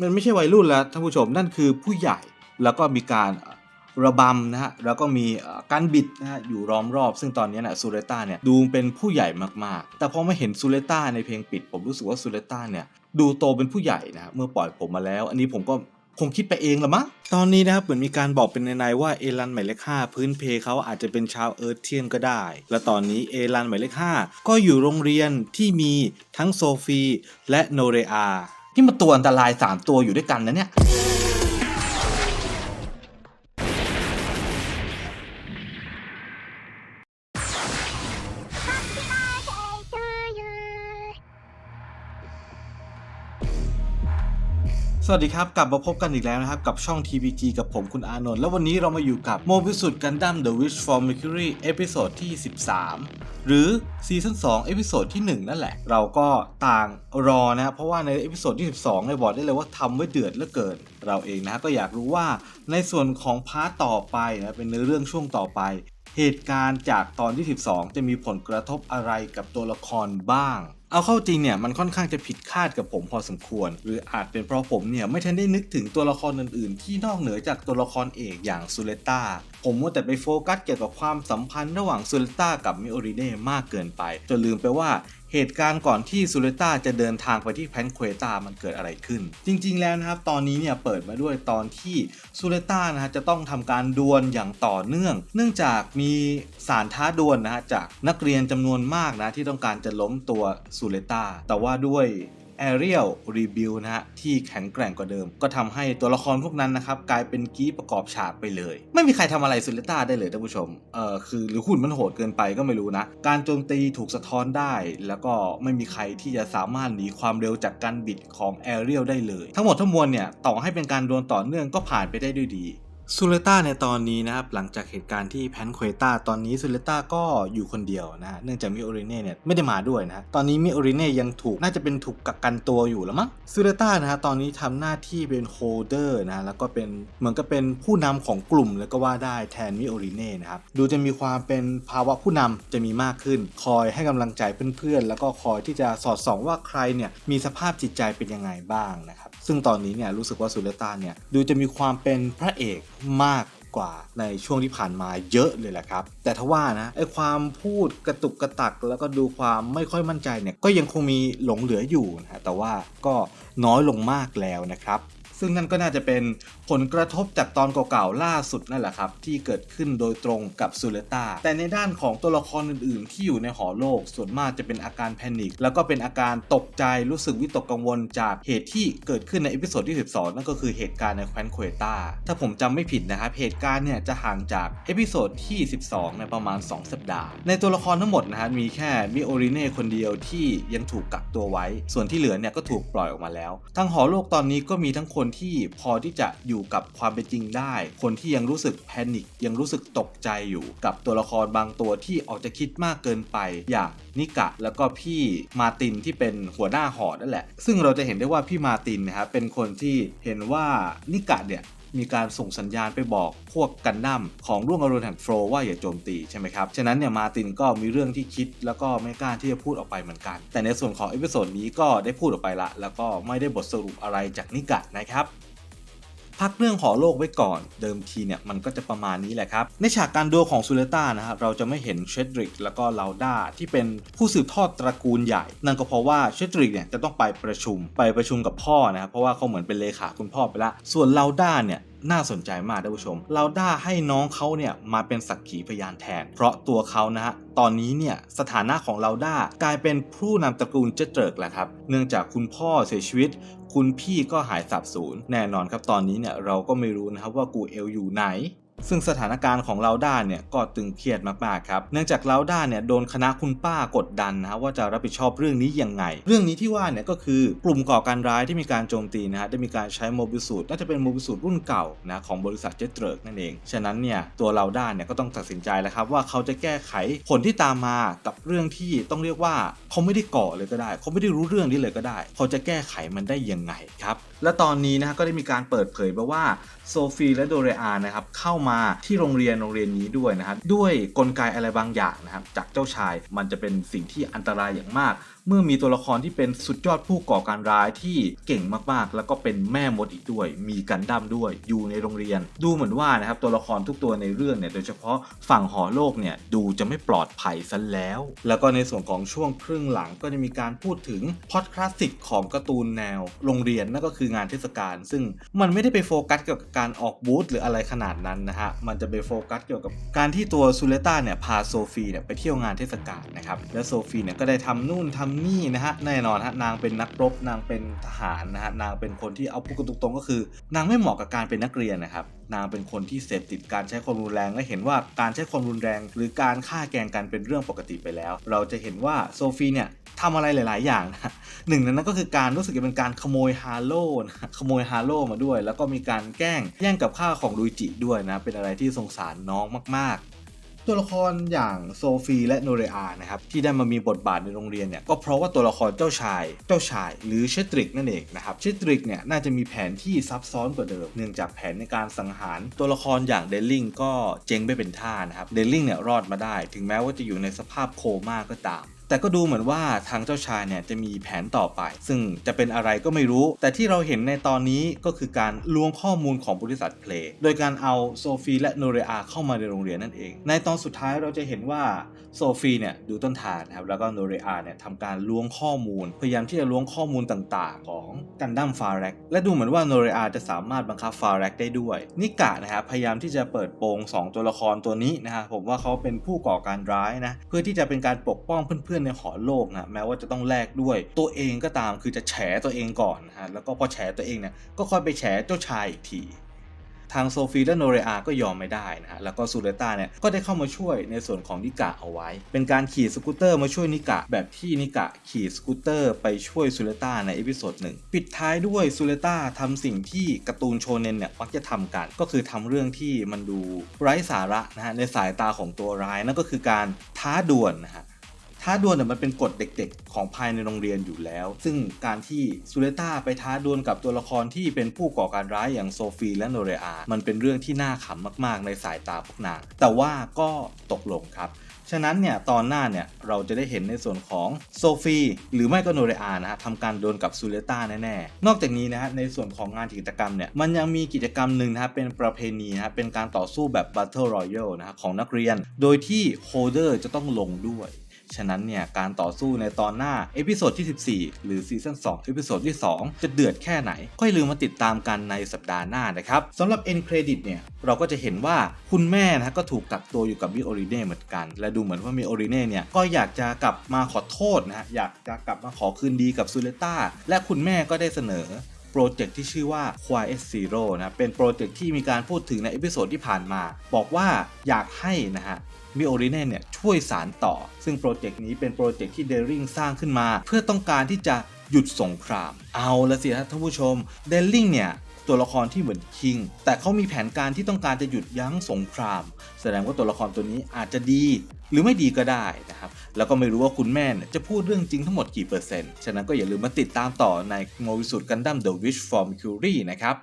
มันไม่ใช่วัยรุ่นแล้วท่านผู้ชมนั่นคือผู้ใหญ่แล้วก็มีการระบำนะฮะแล้วก็มีการบิดนะฮะอยู่ล้อมรอบ ซึ่งตอนนี้นะซูเลต้าเนี่ยดูเป็นผู้ใหญ่มากๆ แต่พอมาเห็นซูเลต้าในเพลงปิด ผมรู้สึกว่าซูเลต้าเนี่ยดูโตเป็นผู้ใหญ่นะฮะเมื่อปล่อยผมมาแล้ว อันนี้ผมก็คงคิดไปเองละมั้งตอนนี้นะครับเหมือนมีการบอกเป็นในๆว่าเอรันหมายเลขห้าพื้นเพเขาอาจจะเป็นชาวเอิร์ธเทียนก็ได้ และตอนนี้เอรันหมายเลขห้าก็อยู่โรงเรียนที่มีทั้งโซฟีและโนเรอา ที่มาตัวอันตรายสามตัวอยู่ด้วยกันนะเนี่ย สวัสดีครับ กลับมาพบกันอีกแล้วนะครับ กับช่อง TPG กับผมคุณอานนท์แล้ววันนี้เรามาอยู่กับโมบิสุดกันดั้ม The Wish for Mercury เอพิโซดที่ 13 หรือซีซั่น2เอพิโซดที่ 1 นั่นแหละ เราก็ต่างรอนะ เพราะว่าในเอพิโซดที่ 12เนี่ยบอกได้เลยว่าทำไว้เดือดเหลือเกิน เราเองนะก็อยากรู้ว่าในส่วนของพาร์ตต่อไปนะเป็นเนื้อเรื่องช่วงต่อไป เหตุการณ์จากตอนที่ 12 จะมีผลกระทบอะไรกับตัวละครบ้าง เอาเข้าจริงเนี่ยมันค่อนข้างจะผิดคาดกับผมพอสมควร หรืออาจเป็นเพราะผมเนี่ยไม่ทันได้นึกถึงตัวละครอื่นๆ ที่นอกเหนือจากตัวละครเอกอย่างซูเลต้าผมมัวแต่ไปโฟกัสเกี่ยวกับความสัมพันธ์ระหว่างซูเลต้ากับมิโอริเน่มากเกินไปจนลืมไปว่า เหตุการณ์ก่อนที่ซูเลต้าจะเดินทางไปที่แพนเควตามันเกิดอะไรขึ้น จริง ๆ แล้วนะครับ ตอนนี้เนี่ยเปิดมาด้วยตอนที่ซูเลต้านะฮะจะต้องทำการดวลอย่างต่อเนื่อง เนื่องจากมีสารท้าดวลนะฮะจากนักเรียนจำนวนมากนะที่ต้องการจะล้มตัวซูเลต้าแต่ว่าด้วย Aerial Rebuild นะฮะที่แข็งแกร่งกว่าเดิม ก็ทำให้ตัวละครพวกนั้นนะครับกลายเป็นกี้ประกอบฉากไปเลย ไม่มีใครทำอะไรซูเลต้าได้เลยท่านผู้ชมเออคือหรือหุ่นมันโหดเกินไปก็ไม่รู้นะ การโจมตีถูกสะท้อนได้ แล้วก็ไม่มีใครที่จะสามารถหนีความเร็วจากการบิดของ Aerial ได้เลย ทั้งหมดทั้งมวลเนี่ยต่อให้เป็นการดวลต่อเนื่องก็ผ่านไปได้ด้วยดี ซูเลต้าในตอนนี้นะครับหลังจากเหตุการณ์ที่แพนเควต้าตอนนี้ซูเลต้าก็อยู่คนเดียวนะฮะเนื่องจากมิโอริเน่เนี่ยไม่ได้มาด้วยนะตอนนี้มิโอริเน่ยังถูกน่าจะเป็นถูกกักกันตัวอยู่แล้วมั้งซูเลต้านะฮะตอนนี้ทำหน้าที่เป็นโฮเดอร์นะแล้วก็เป็นเหมือนกับเป็นผู้นำของกลุ่มแล้วก็ว่าได้แทนมิโอริเน่นะครับดูจะมีความเป็นภาวะผู้นำจะมีมากขึ้น คอยให้กำลังใจเพื่อนๆ แล้วก็คอยที่จะสอดส่องว่าใครเนี่ยมีสภาพจิตใจเป็นยังไงบ้างนะครับซึ่งตอนนี้เนี่ยรู้สึกว่าซูเลต้าเนี่ยดูจะมีความเป็นพระเอกมากกว่าในช่วงที่ผ่านมาเยอะเลยแหละครับ แต่ทว่านะไอความพูดกระตุกกระตักแล้วก็ดูความไม่ค่อยมั่นใจเนี่ยก็ยังคงมีหลงเหลืออยู่นะฮะแต่ว่าก็น้อยลงมากแล้วนะครับ ซึ่งนั่นก็น่าจะเป็นผลกระทบจากตอนเก่าๆล่าสุดนั่นแหละครับ ที่เกิดขึ้นโดยตรงกับซูเลต้าแต่ในด้านของตัวละครอื่นๆ ที่อยู่ในหอโลก ส่วนมากจะเป็นอาการแพนิคแล้วก็เป็นอาการตกใจรู้สึกวิตกกังวลจากเหตุที่เกิดขึ้นในเอพิโซดที่ 12 นั่นก็คือเหตุการณ์ในแคว้นเควตาถ้าผมจำไม่ผิดนะครับเหตุการณ์เนี่ยจะห่างจากเอพิโซดที่ 12ในประมาณ 2 สัปดาห์ ในตัวละครทั้งหมดนะฮะมีแค่มิโอริเน่คนเดียวที่ยังถูกกักตัวไว้ ส่วนที่เหลือเนี่ยก็ถูกปล่อยออกมาแล้วทั้งหอโลกตอนนี้ก็มีทั้งคนนที่พอที่จะอยู่กับความเป็นจริงได้ คนที่ยังรู้สึกแพนิคยังรู้สึกตกใจอยู่กับตัวละครบางตัวที่ออกจะคิดมากเกินไป อย่างนิกะแล้วก็พี่มาตินที่เป็นหัวหน้าหอนั่นแหละ ซึ่งเราจะเห็นได้ว่าพี่มาตินนะครับเป็นคนที่เห็นว่านิกะเนี่ย มีการส่งสัญญาณไปบอกพวกกันดั้มของร่วงอรุณแห่งโฟลว่าอย่าโจมตีใช่ไหมครับ ฉะนั้นเนี่ยมาตินก็มีเรื่องที่คิดแล้วก็ไม่กล้าที่จะพูดออกไปเหมือนกัน แต่ในส่วนของเอพิโซดนี้ก็ได้พูดออกไปละ แล้วก็ไม่ได้บทสรุปอะไรจากนิกะนะครับ พักเรื่องหอโลกไว้ก่อนเดิมทีเนี่ยมันก็จะประมาณนี้แหละครับ ในฉากการดูของซูเลต้านะครับเราจะไม่เห็นเชดริกแล้วก็ลาวด้าที่เป็นผู้สืบทอดตระกูลใหญ่ นั่นก็เพราะว่าเชดริกเนี่ยจะต้องไปประชุมไปประชุมกับพ่อนะครับเพราะว่าเขาเหมือนเป็นเลขาคุณพ่อไปละ ส่วนลาวด้าเนี่ยน่าสนใจมากท่านผู้ชมลาวด้าให้น้องเขาเนี่ยมาเป็นสักขีพยานแทน เพราะตัวเขานะฮะ ตอนนี้เนี่ยสถานะของลาวด้ากลายเป็นผู้นำตระกูลเจเจิร์กแล้วครับ เนื่องจากคุณพ่อเสียชีวิต คุณพี่ก็หายสับสูญแน่นอนครับตอนนี้เนี่ยเราก็ไม่รู้นะครับว่ากูเอลอยู่ไหน ซึ่งสถานการณ์ของลาวด้าเนี่ยก็ตึงเครียดมากๆครับ เนื่องจากลาวด้าเนี่ยโดนคณะคุณป้ากดดันนะฮะว่าจะรับผิดชอบเรื่องนี้ยังไง เรื่องนี้ที่ว่าเนี่ยก็คือกลุ่มก่อการร้ายที่มีการโจมตีนะฮะได้มีการใช้โมบิสูตรน่าจะเป็นโมบิสูตรรุ่นเก่านะของบริษัทเจตเตอร์กนั่นเอง ฉะนั้นเนี่ยตัวลาวด้าเนี่ยก็ต้องตัดสินใจแล้วครับว่าเขาจะแก้ไขผลที่ตามมากับเรื่องที่ต้องเรียกว่าเขาไม่ได้ก่อเลยก็ได้ เขาไม่ได้รู้เรื่องนี้เลยก็ได้ เขาจะแก้ไขมันได้ยังไงครับและตอนนี้นะฮะก็ได้มีการเปิดเผยมาว่าโซฟีและโดเรอานะครับเข้ามาที่โรงเรียนโรงเรียนนี้ด้วยนะครับด้วยกลไกอะไรบางอย่างนะครับจากเจ้าชายมันจะเป็นสิ่งที่อันตรายอย่างมาก เมื่อมีตัวละครที่เป็นสุดยอดผู้ก่อการร้ายที่เก่งมากๆ แล้วก็เป็นแม่มดอีกด้วย มีกันดั้มด้วยอยู่ในโรงเรียน ดูเหมือนว่านะครับตัวละครทุกตัวในเรื่องเนี่ยโดยเฉพาะฝั่งหอโลกเนี่ยดูจะไม่ปลอดภัยซะแล้ว แล้วก็ในส่วนของช่วงครึ่งหลังก็จะมีการพูดถึงพอดคลาสสิกของการ์ตูนแนว โรงเรียนนั่นก็คืองานเทศกาลซึ่งมันไม่ได้ไปโฟกัสเกี่ยวกับการออกบูธหรืออะไรขนาดนั้นนะฮะมันจะไปโฟกัสเกี่ยวกับการที่ตัวซูเลต้าเนี่ยพาโซฟีเนี่ยไปเที่ยวงานเทศกาลนะครับและโซฟีเนี่ยก็ได้ทำนู่นทำนี่นะฮะแน่นอนฮะนางเป็นนักรบนางเป็นทหารนะฮะนางเป็นคนที่เอาพูดกันตรงๆก็คือ นางไม่เหมาะกับการเป็นนักเรียนนะครับนางเป็นคนที่เสพติดการใช้ความรุนแรงและเห็นว่าการใช้ความรุนแรง หรือการฆ่าแกงกันเป็นเรื่องปกติไปแล้ว เราจะเห็นว่าโซฟีเนี่ยทำอะไรหลาย ๆ อย่างนะหนึ่งนั้นก็คือการรู้สึกจะเป็นการขโมยฮาโลนะขโมยฮาโลมาด้วย แล้วก็มีการแกล้งแย่งกับข้าของลุยจิด้วยนะเป็นอะไรที่สงสารน้องมาก ๆ ตัวละครอย่างโซฟีและโนเรอานะครับที่ได้มามีบทบาทในโรงเรียนเนี่ยก็เพราะว่าตัวละครเจ้าชาย เจ้าชาย หรือเชตริกนั่นเองนะครับเชตริกเนี่ยน่าจะมีแผนที่ซับซ้อนกว่าเดิม เนื่องจากแผนในการสังหารตัวละครอย่างเดลลิงก็เจ๊งไปเป็นท่านะครับเดลลิงเนี่ยรอดมาได้ ถึงแม้ว่าจะอยู่ในสภาพโคม่าก็ตาม แต่ก็ดูเหมือนว่าทางเจ้าชายเนี่ยจะมีแผนต่อไป ซึ่งจะเป็นอะไรก็ไม่รู้ แต่ที่เราเห็นในตอนนี้ก็คือการล้วงข้อมูลของบริษัทเพลย์โดยการเอาโซฟีและโนเรอาเข้ามาในโรงเรียนนั่นเอง ในตอนสุดท้ายเราจะเห็นว่าโซฟีเนี่ยดูต้นทางนะครับแล้วก็โนเรอาเนี่ยทำการล้วงข้อมูล พยายามที่จะล้วงข้อมูลต่างๆ ของกันดั้มฟาแร็กและดูเหมือนว่าโนเรอาจะสามารถบังคับฟาแร็กได้ด้วย นิกะนะครับพยายามที่จะเปิดโปงสองตัวละครตัวนี้นะครับผมว่าเขาเป็นผู้ก่อการร้ายนะเพื่อที่จะเป็นการปกป้องเพื่อนๆในหอโลกนะแม้ว่าจะต้องแลกด้วย ตัวเองก็ตามคือจะแฉตัวเองก่อนนะฮะแล้วก็พอแฉตัวเองเนี่ยก็ค่อยไปแฉเจ้าชายอีกทีทางโซฟีและโนเรอาก็ยอมไม่ได้นะฮะ แล้วก็ซูเรต้าเนี่ย ก็ได้เข้ามาช่วยในส่วนของนิกะเอาไว้ เป็นการขี่สกูตเตอร์มาช่วยนิกะ แบบที่นิกะขี่สกูตเตอร์ไปช่วยซูเรต้าในเอพิโซดหนึ่ง ปิดท้ายด้วยซูเรต้าทำสิ่งที่การ์ตูนโชเนนเนี่ยมักจะทำกัน ก็คือทำเรื่องที่มันดูไร้สาระนะฮะ ในสายตาของตัวร้ายนั่นก็คือการท้าดวลนะฮะ ท้าดวลเนี่ยมันเป็นกฎเด็กๆ ของภายในโรงเรียนอยู่แล้ว ซึ่งการที่ซูเลต้าไปท้าดวลกับตัวละครที่เป็นผู้ก่อการร้ายอย่างโซฟีและโนเรอา มันเป็นเรื่องที่น่าขำมากๆ ในสายตาพวกนาง แต่ว่าก็ตกลงครับฉะนั้นเนี่ยตอนหน้าเนี่ยเราจะได้เห็นในส่วนของโซฟีหรือไม่ก็โนเรอานะฮะทำการโดวลกับซูเลต้าแน่ๆ นอกจากนี้นะฮะในส่วนของงานกิจกรรมเนี่ยมันยังมีกิจกรรมหนึ่งนะฮะเป็นประเพณีนะฮะเป็นการต่อสู้แบบ Battle Royale นะฮะของนักเรียน โดยที่โฮเดอร์จะต้องลงด้วย ฉะนั้นเนี่ยการต่อสู้ในตอนหน้าเอพิโซดที่ 14 หรือซีซั่น2เอพิโซดที่ 2 จะเดือดแค่ไหน ก็อย่าลืมมาติดตามกันในสัปดาห์หน้านะครับสำหรับ End Credit เนี่ยเราก็จะเห็นว่าคุณแม่นะก็ถูกกักตัวอยู่กับมิโอริเน่เหมือนกัน และดูเหมือนว่ามิโอริเน่เนี่ยก็อยากจะกลับมาขอโทษนะฮะอยากจะกลับมาขอคืนดีกับซูเลต้าและคุณแม่ก็ได้เสนอ โปรเจกต์ที่ชื่อว่า Quiet Zero นะเป็นโปรเจกต์ที่มีการพูดถึงในเอพิโซดที่ผ่านมา บอกว่าอยากให้นะฮะมิโอริเน่เนี่ยช่วยสารต่อ ซึ่งโปรเจกต์นี้เป็นโปรเจกต์ที่เดริงสร้างขึ้นมา เพื่อต้องการที่จะหยุดสงคราม เอาละสิท่านผู้ชม เดลลิงเนี่ย ตัวละครที่เหมือนคิง แต่เขามีแผนการที่ต้องการจะหยุดยั้งสงคราม แสดงว่าตัวละครตัวนี้อาจจะดีหรือไม่ดีก็ได้นะครับ แล้วก็ไม่รู้ว่าคุณแม่จะพูดเรื่องจริงทั้งหมดกี่เปอร์เซ็นต์ ฉะนั้นก็อย่าลืมมาติดตามต่อในโมวิสุดกันดั้ม The Wish for Mercury นะครับ